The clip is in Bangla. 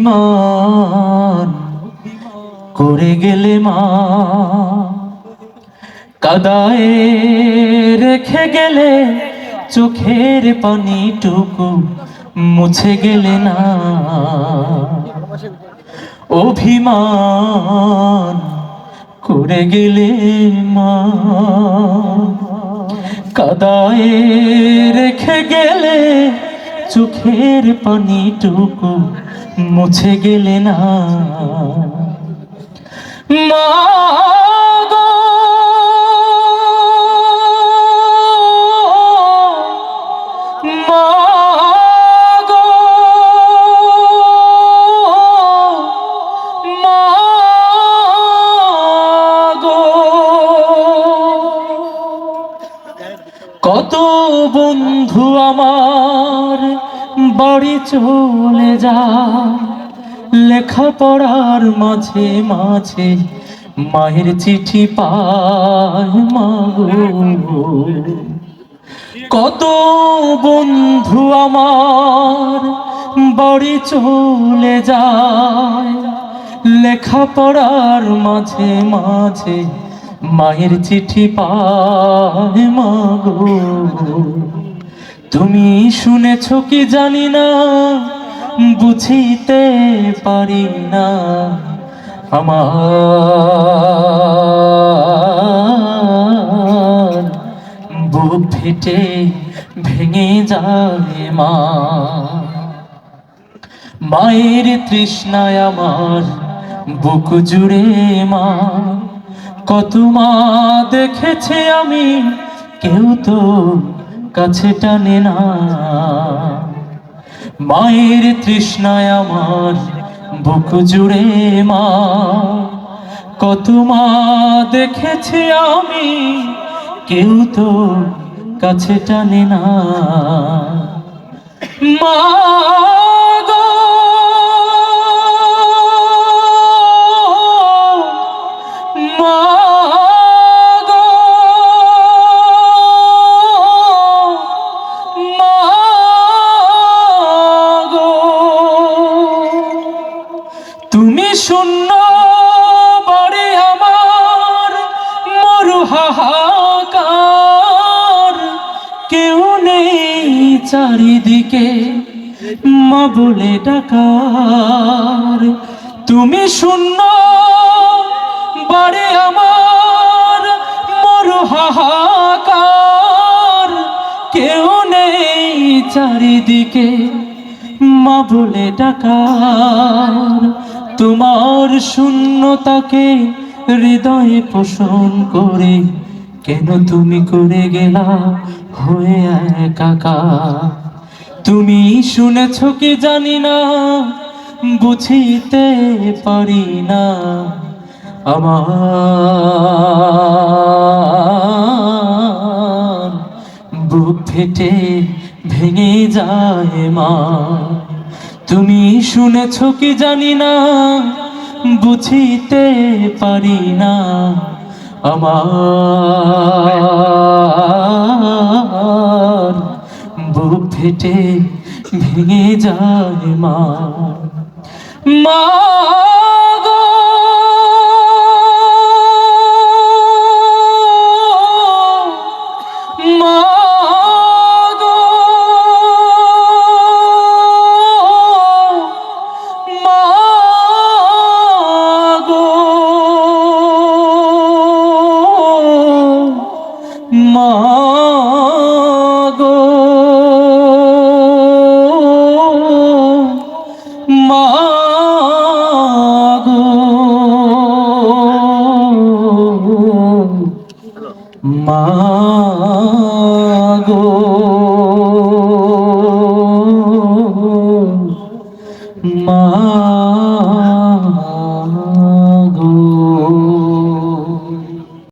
অভিমান করে গেলে মা কাদায় রেখে গেলে চোখের পানিটুকু মুছে গেলে না। অভিমান করে গেলে মা। কাদায় রেখে গেলে চোখের পানিটুকু মুছে গেলে না। মা মা কত বন্ধু আমার, বাড়ি চলে যায়। লেখাপড়ার মাঝে মাঝে মায়ের চিঠি পায় মাগো কত বন্ধু আমার, বাড়ি চলে যায়। লেখাপড়ার মাঝে মাঝে মায়ের চিঠি পায় মাগো তুমি শুনেছ কি জানি না, বুঝিতে পারি না। আমার বুক ফেটে ভেঙে যায় মা। মায়ের তৃষ্ণায় আমার বুক জুড়ে মা। কত মা দেখেছে আমি, কেউ তো কাছে টানে না। মায়ের তৃষ্ণায় আমার বুক জুড়ে মা কত মা দেখেছি আমি, কেউ তো কাছে টানে না। মা চারিদিকে মা বলে ডাকার। তুমি শূন্য, বাড়ি আমার মরু হাহাকার। কেউ নেই চারিদিকে মা বলে ডাকার। তোমার শূন্যতাকে হৃদয়ে পোষণ করে কেন তুমি করে গেলা? হয়ে কাকা তুমি শুনেছ কি জানি না, বুঝিতে পারি না আমার। বুক ফেটে ভেঙে যায় মা। তুমি শুনেছ কি জানি না, বুঝিতে পারি না আমার বুক ফেটে ভেঙে যায় মা মা মাগো। মাগো। মাগো। মাগো